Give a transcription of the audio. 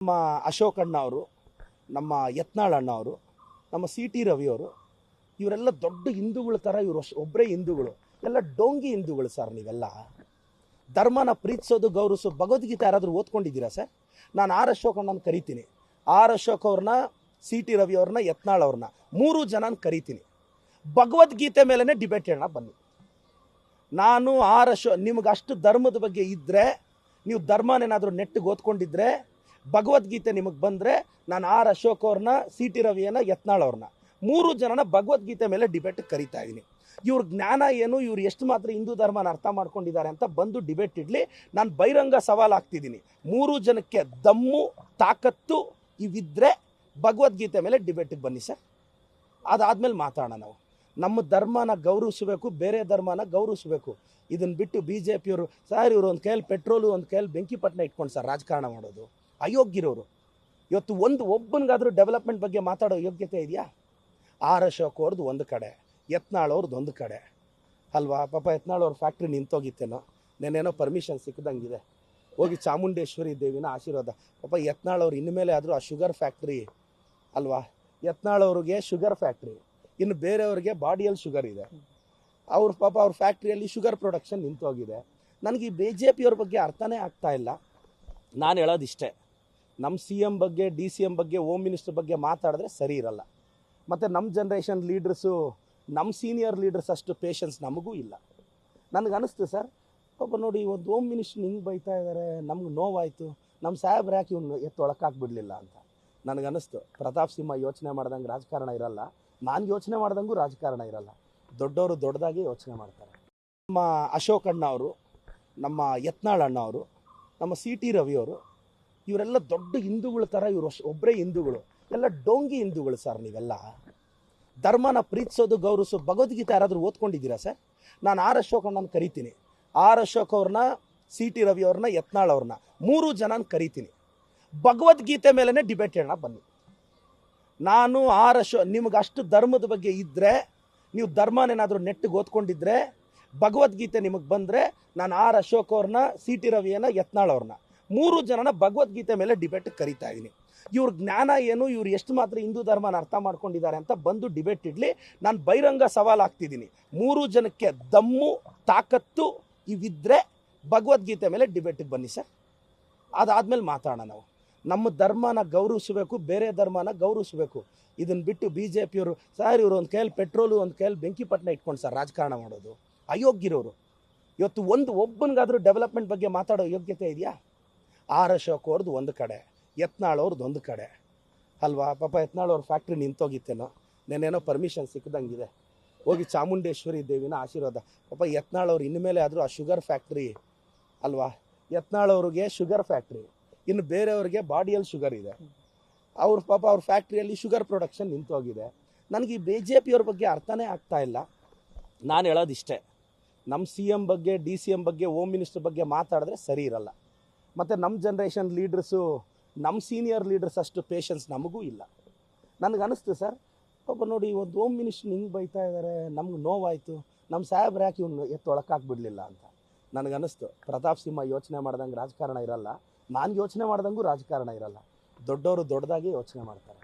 ನಮ್ಮ ಅಶೋಕ್ ಅಣ್ಣ ಅವರು, ನಮ್ಮ ಯತ್ನಾಳ್ ಅಣ್ಣ ಅವರು, ನಮ್ಮ ಸಿ ಟಿ ರವಿಯವರು ಇವರೆಲ್ಲ ದೊಡ್ಡ ಹಿಂದೂಗಳ ಥರ ಇವರು ಒಬ್ಬರೇ ಹಿಂದೂಗಳು. ಎಲ್ಲ ಡೋಂಗಿ ಹಿಂದೂಗಳು ಸರ್ ನೀವೆಲ್ಲ. ಧರ್ಮನ ಪ್ರೀತಿಸೋದು, ಗೌರವಿಸೋ ಭಗವದ್ಗೀತೆ ಯಾರಾದರೂ ಓದ್ಕೊಂಡಿದ್ದೀರಾ ಸರ್? ನಾನು ಆರ್ ಅಶೋಕ್ ಅಣ್ಣನ ಕರಿತೀನಿ. ಆರ್ ಅಶೋಕ್ ಅವ್ರನ್ನ ಸಿ ಟಿ ರವಿ ಅವ್ರನ್ನ, ಯತ್ನಾಳ್ ಅವ್ರನ್ನ, ಮೂರು ಜನನ ಕರಿತೀನಿ. ಭಗವದ್ಗೀತೆ ಮೇಲೇ ಡಿಬೇಟ್ ಹೇಳೋಣ, ಬನ್ನಿ. ನಾನು ಆರ್ ಅಶೋಕ್ ನಿಮ್ಗೆ ಅಷ್ಟು ಧರ್ಮದ ಬಗ್ಗೆ ಇದ್ದರೆ ನೀವು ಧರ್ಮನೇನಾದರೂ ನೆಟ್ಟಿಗೆ ಓದ್ಕೊಂಡಿದ್ರೆ ಭಗವದ್ಗೀತೆ ನಿಮಗೆ ಬಂದರೆ ನಾನು ಆರ್ ಅಶೋಕ್ ಅವ್ರನ್ನ ಸಿ ಟಿ ರವಿಯನ್ನ, ಯತ್ನಾಳ್ ಅವ್ರನ್ನ. ಮೂರು ಜನನ ಭಗವದ್ಗೀತೆ ಮೇಲೆ ಡಿಬೇಟ್ ಕರಿತಾ ಇದ್ದೀನಿ ಇವ್ರ ಜ್ಞಾನ ಏನು, ಇವ್ರು ಎಷ್ಟು ಮಾತ್ರ ಹಿಂದೂ ಧರ್ಮನ ಅರ್ಥ ಮಾಡ್ಕೊಂಡಿದ್ದಾರೆ ಅಂತ ಬಂದು ಡಿಬೇಟ್ ಇಡಲಿ, ನಾನು ಬಹಿರಂಗ ಸವಾಲು ಹಾಕ್ತಿದ್ದೀನಿ ಮೂರು ಜನಕ್ಕೆ ದಮ್ಮು, ತಾಕತ್ತು ಇವಿದ್ರೆ ಭಗವದ್ಗೀತೆ ಮೇಲೆ ಡಿಬೇಟಿಗೆ ಬನ್ನಿ ಸರ್. ಅದಾದ್ಮೇಲೆ ಮಾತಾಡೋಣ ನಾವು. ನಮ್ಮ ಧರ್ಮನ ಗೌರವಿಸಬೇಕು, ಬೇರೆ ಧರ್ಮನ ಗೌರವಿಸಬೇಕು. ಇದನ್ನು ಬಿಟ್ಟು ಬಿ ಜೆ ಪಿಯವರು ಸರ್ ಇವರು ಒಂದು ಕೈಯಲ್ಲಿ ಪೆಟ್ರೋಲು ಒಂದು ಕೈಯಲ್ಲಿ ಬೆಂಕಿ ಪಟ್ಟಣ ಇಟ್ಕೊಂಡು ಸರ್ ರಾಜಕಾರಣ ಮಾಡೋದು. ಅಯೋಗ್ಯರವರು. ಇವತ್ತು ಒಂದು ಒಬ್ಬನಿಗಾದರೂ ಡೆವಲಪ್ಮೆಂಟ್ ಬಗ್ಗೆ ಮಾತಾಡೋ ಯೋಗ್ಯತೆ ಇದೆಯಾ? ಆರ್ ಅಶೋಕ್ ಅವ್ರದ್ದು ಒಂದು ಕಡೆ, ಯತ್ನಾಳ್ ಅವ್ರದ್ದು ಒಂದು ಕಡೆ. ಅಲ್ವಾ? ಪಾಪ ಯತ್ನಾಳ್ ಅವ್ರ ಫ್ಯಾಕ್ಟ್ರಿ ನಿಂತೋಗಿತ್ತೇನೋ. ನೆನೇನೋ ಪರ್ಮಿಷನ್ ಸಿಕ್ಕದಂಗಿದೆ ಹೋಗಿ ಚಾಮುಂಡೇಶ್ವರಿ ದೇವಿನ ಆಶೀರ್ವಾದ. ಪಾಪ ಯತ್ನಾಳ್ ಅವ್ರು ಇನ್ಮೇಲೆ ಆದರೂ ಆ ಶುಗರ್ ಫ್ಯಾಕ್ಟ್ರಿ ಅಲ್ವಾ? ಯತ್ನಾಳ್ ಅವ್ರಿಗೆ ಶುಗರ್ ಫ್ಯಾಕ್ಟ್ರಿ ಇನ್ನು ಬೇರೆಯವ್ರಿಗೆ ಬಾಡಿಯಲ್ಲಿ ಶುಗರ್ ಇದೆ. ಅವ್ರ ಪಾಪ ಅವ್ರ ಫ್ಯಾಕ್ಟ್ರಿಯಲ್ಲಿ ಶುಗರ್ ಪ್ರೊಡಕ್ಷನ್ ನಿಂತೋಗಿದೆ. ನನಗೆ ಈ ಬಿ ಜೆ ಪಿಯವ್ರ ಬಗ್ಗೆ ಅರ್ಥನೇ ಆಗ್ತಾ ಇಲ್ಲ. ನಾನು ಹೇಳೋದಿಷ್ಟೇ. ನಮ್ಮ ಸಿ ಎಂ ಬಗ್ಗೆ, ಡಿ ಸಿ ಎಂ ಬಗ್ಗೆ, ಹೋಮ್ ಮಿನಿಸ್ಟರ್ ಬಗ್ಗೆ ಮಾತಾಡಿದ್ರೆ ಸರಿ ಇರಲ್ಲ. ಮತ್ತು ನಮ್ಮ ಜನ್ರೇಷನ್ ಲೀಡ್ರ್ಸು ನಮ್ಮ ಸೀನಿಯರ್ ಲೀಡರ್ಸ್ ಅಷ್ಟು ಪೇಷನ್ಸ್ ನಮಗೂ ಇಲ್ಲ. ನನಗೆ ಅನಿಸ್ತು ಸರ್, ಪಾಪ ನೋಡಿ ಒಂದು ಹೋಮ್ ಮಿನಿಸ್ಟರ್ ಹಿಂಗೆ ಬೈತಾ ಇದ್ದಾರೆ ನಮ್ಗೆ ನೋವಾಯಿತು ನಮ್ಮ ಸಾಹೇಬ್ರು ಯಾಕೆ ಇವ್ನು ಬಿಡಲಿಲ್ಲ ಅಂತ. ನನಗನ್ನಿಸ್ತು ಪ್ರತಾಪ್ ಸಿಂಹ ಯೋಚನೆ ಮಾಡ್ದಂಗೆ ರಾಜಕಾರಣ ಇರಲ್ಲ, ನಾನು ಯೋಚನೆ ಮಾಡ್ದಂಗೂ ರಾಜಕಾರಣ ಇರಲ್ಲ. ದೊಡ್ಡವರು ದೊಡ್ಡದಾಗಿ ಯೋಚನೆ ಮಾಡ್ತಾರೆ. ನಮ್ಮ ಅಶೋಕ್ ಅಣ್ಣ ಅವರು ನಮ್ಮ ಯತ್ನಾಳ್ ಅಣ್ಣ ಅವರು ನಮ್ಮ ಸಿ ಟಿ ರವಿಯವರು ಇವರೆಲ್ಲ ದೊಡ್ಡ ಹಿಂದೂಗಳ ಥರ ಇವರು ಒಬ್ಬರೇ ಹಿಂದೂಗಳು. ಎಲ್ಲ ಡೋಂಗಿ ಹಿಂದೂಗಳು ಸರ್ ನೀವೆಲ್ಲ. ಧರ್ಮನ ಪ್ರೀತಿಸೋದು, ಗೌರವಿಸೋ ಭಗವದ್ಗೀತೆ ಯಾರಾದರೂ ಓದ್ಕೊಂಡಿದ್ದೀರಾ ಸರ್ ನಾನು ಆರ್ ಅಶೋಕ್ ಅಣ್ಣನ ಕರಿತೀನಿ. ಆರ್ ಅಶೋಕ್ ಅವ್ರನ್ನ, ಸಿ ಟಿ ರವಿ ಅವ್ರನ್ನ, ಯತ್ನಾಳ್ ಅವ್ರನ್ನ, ಮೂರು ಜನನ ಕರಿತೀನಿ. ಭಗವದ್ಗೀತೆ ಮೇಲೇ ಡಿಬೇಟ್ ಹೇಳೋಣ, ಬನ್ನಿ. ನಾನು ಆರ್ ಅಶೋ, ನಿಮ್ಗೆ ಅಷ್ಟು ಧರ್ಮದ ಬಗ್ಗೆ ಇದ್ದರೆ ನೀವು ಧರ್ಮನೇನಾದರೂ ನೆಟ್ಟಿಗೆ ಓದ್ಕೊಂಡಿದ್ರೆ, ಭಗವದ್ಗೀತೆ ನಿಮಗೆ ಬಂದರೆ, ನಾನು ಆರ್ ಅಶೋಕ್ ಅವ್ರನ್ನ, ಸಿ ಟಿ ರವಿಯನ್ನ, ಯತ್ನಾಳ್ ಅವ್ರನ್ನ. ಮೂರು ಜನನ ಭಗವದ್ಗೀತೆ ಮೇಲೆ ಡಿಬೇಟ್ ಕರಿತಾ ಇದ್ದೀನಿ. ಇವ್ರ ಜ್ಞಾನ ಏನು, ಇವ್ರು ಎಷ್ಟು ಮಾತ್ರ ಹಿಂದೂ ಧರ್ಮನ ಅರ್ಥ ಮಾಡ್ಕೊಂಡಿದ್ದಾರೆ ಅಂತ ಬಂದು ಡಿಬೇಟ್ ಇಡಲಿ. ನಾನು ಬಹಿರಂಗ ಸವಾಲು ಹಾಕ್ತಿದ್ದೀನಿ. ಮೂರು ಜನಕ್ಕೆ ದಮ್ಮು, ತಾಕತ್ತು ಇವಿದ್ರೆ ಭಗವದ್ಗೀತೆ ಮೇಲೆ ಡಿಬೇಟಿಗೆ ಬನ್ನಿ ಸರ್. ಅದಾದ್ಮೇಲೆ ಮಾತಾಡೋಣ ನಾವು. ನಮ್ಮ ಧರ್ಮನ ಗೌರವಿಸಬೇಕು, ಬೇರೆ ಧರ್ಮನ ಗೌರವಿಸಬೇಕು. ಇದನ್ನು ಬಿಟ್ಟು ಬಿ ಜೆ ಪಿಯವರು ಸರ್ ಇವರು ಒಂದು ಕೈಯಲ್ಲಿ ಪೆಟ್ರೋಲು, ಒಂದು ಕೈಯಲ್ಲಿ ಬೆಂಕಿಪಟ್ಟಣ ಇಟ್ಕೊಂಡು ಸರ್ ರಾಜಕಾರಣ ಮಾಡೋದು. ಅಯೋಗ್ಯರವರು. ಇವತ್ತು ಒಂದು ಒಬ್ಬನಿಗಾದರೂ ಡೆವಲಪ್ಮೆಂಟ್ ಬಗ್ಗೆ ಮಾತಾಡೋ ಯೋಗ್ಯತೆ ಇದೆಯಾ? ಆರ್ ಅಶೋಕ್ ಅವ್ರದ್ದು ಒಂದು ಕಡೆ, ಯತ್ನಾಳ್ ಅವ್ರದ್ದು ಒಂದು ಕಡೆ. ಅಲ್ವಾ? ಪಾಪ ಯತ್ನಾಳ್ ಅವ್ರ ಫ್ಯಾಕ್ಟ್ರಿ ನಿಂತೋಗಿತ್ತೇನೋ ನೆನೇನೋ ಪರ್ಮಿಷನ್ ಇದೆ ಹೋಗಿ ಚಾಮುಂಡೇಶ್ವರಿ ದೇವಿನ ಆಶೀರ್ವಾದ. ಪಾಪ ಯತ್ನಾಳ್ ಅವ್ರು ಇನ್ಮೇಲೆ ಆದರೂ ಆ ಶುಗರ್ ಫ್ಯಾಕ್ಟ್ರಿ ಅಲ್ವಾ? ಯತ್ನಾಳ್ ಅವ್ರಿಗೆ ಶುಗರ್ ಫ್ಯಾಕ್ಟ್ರಿ ಇನ್ನು ಬೇರೆಯವ್ರಿಗೆ ಬಾಡಿಯಲ್ಲಿ ಶುಗರ್ ಇದೆ. ಅವ್ರ ಪಾಪ ಅವ್ರ ಫ್ಯಾಕ್ಟ್ರಿಯಲ್ಲಿ ಶುಗರ್ ಪ್ರೊಡಕ್ಷನ್ ನಿಂತೋಗಿದೆ. ನನಗೆ ಈ ಬಿ ಜೆ ಪಿಯವ್ರ ಬಗ್ಗೆ ಅರ್ಥನೇ ಆಗ್ತಾ ಇಲ್ಲ. ನಾನು ಹೇಳೋದಿಷ್ಟೇ ನಮ್ಮ ಸಿ ಎಂ ಬಗ್ಗೆ ಡಿ ಸಿ ಎಂ ಬಗ್ಗೆ ಹೋಮ್ ಮಿನಿಸ್ಟರ್ ಬಗ್ಗೆ ಮಾತಾಡಿದ್ರೆ ಸರಿ ಇರಲ್ಲ. ಮತ್ತು ನಮ್ಮ ಜನ್ರೇಷನ್ ಲೀಡ್ರಸ್ಸು ನಮ್ಮ ಸೀನಿಯರ್ ಲೀಡರ್ಸ್ ಅಷ್ಟು ಪೇಷನ್ಸ್ ನಮಗೂ ಇಲ್ಲ. ನನಗೆ ಅನಿಸ್ತು ಸರ್ ಪಾಪ ನೋಡಿ ಒಂದು ಹೋಮ್ ಮಿನಿಸ್ಟರ್ ಹಿಂಗೆ ಬೈತಾ ಇದ್ದಾರೆ ನಮ್ಗೆ ನೋವಾಯಿತು ನಮ್ಮ ಸಾಹೇಬ್ರು ಯಾಕೆ ಇವ್ನು ಎತ್ತೊಳಕಾಕ್ಬಿಡ್ಲಿಲ್ಲ ಅಂತ. ನನಗನ್ನಿಸ್ತು ಪ್ರತಾಪ್ ಸಿಂಹ ಯೋಚನೆ ಮಾಡ್ದಂಗೆ ರಾಜಕಾರಣ ಇರಲ್ಲ, ನಾನು ಯೋಚನೆ ಮಾಡ್ದಂಗೂ ರಾಜಕಾರಣ ಇರಲ್ಲ. ದೊಡ್ಡವರು ದೊಡ್ಡದಾಗಿ ಯೋಚನೆ ಮಾಡ್ತಾರೆ.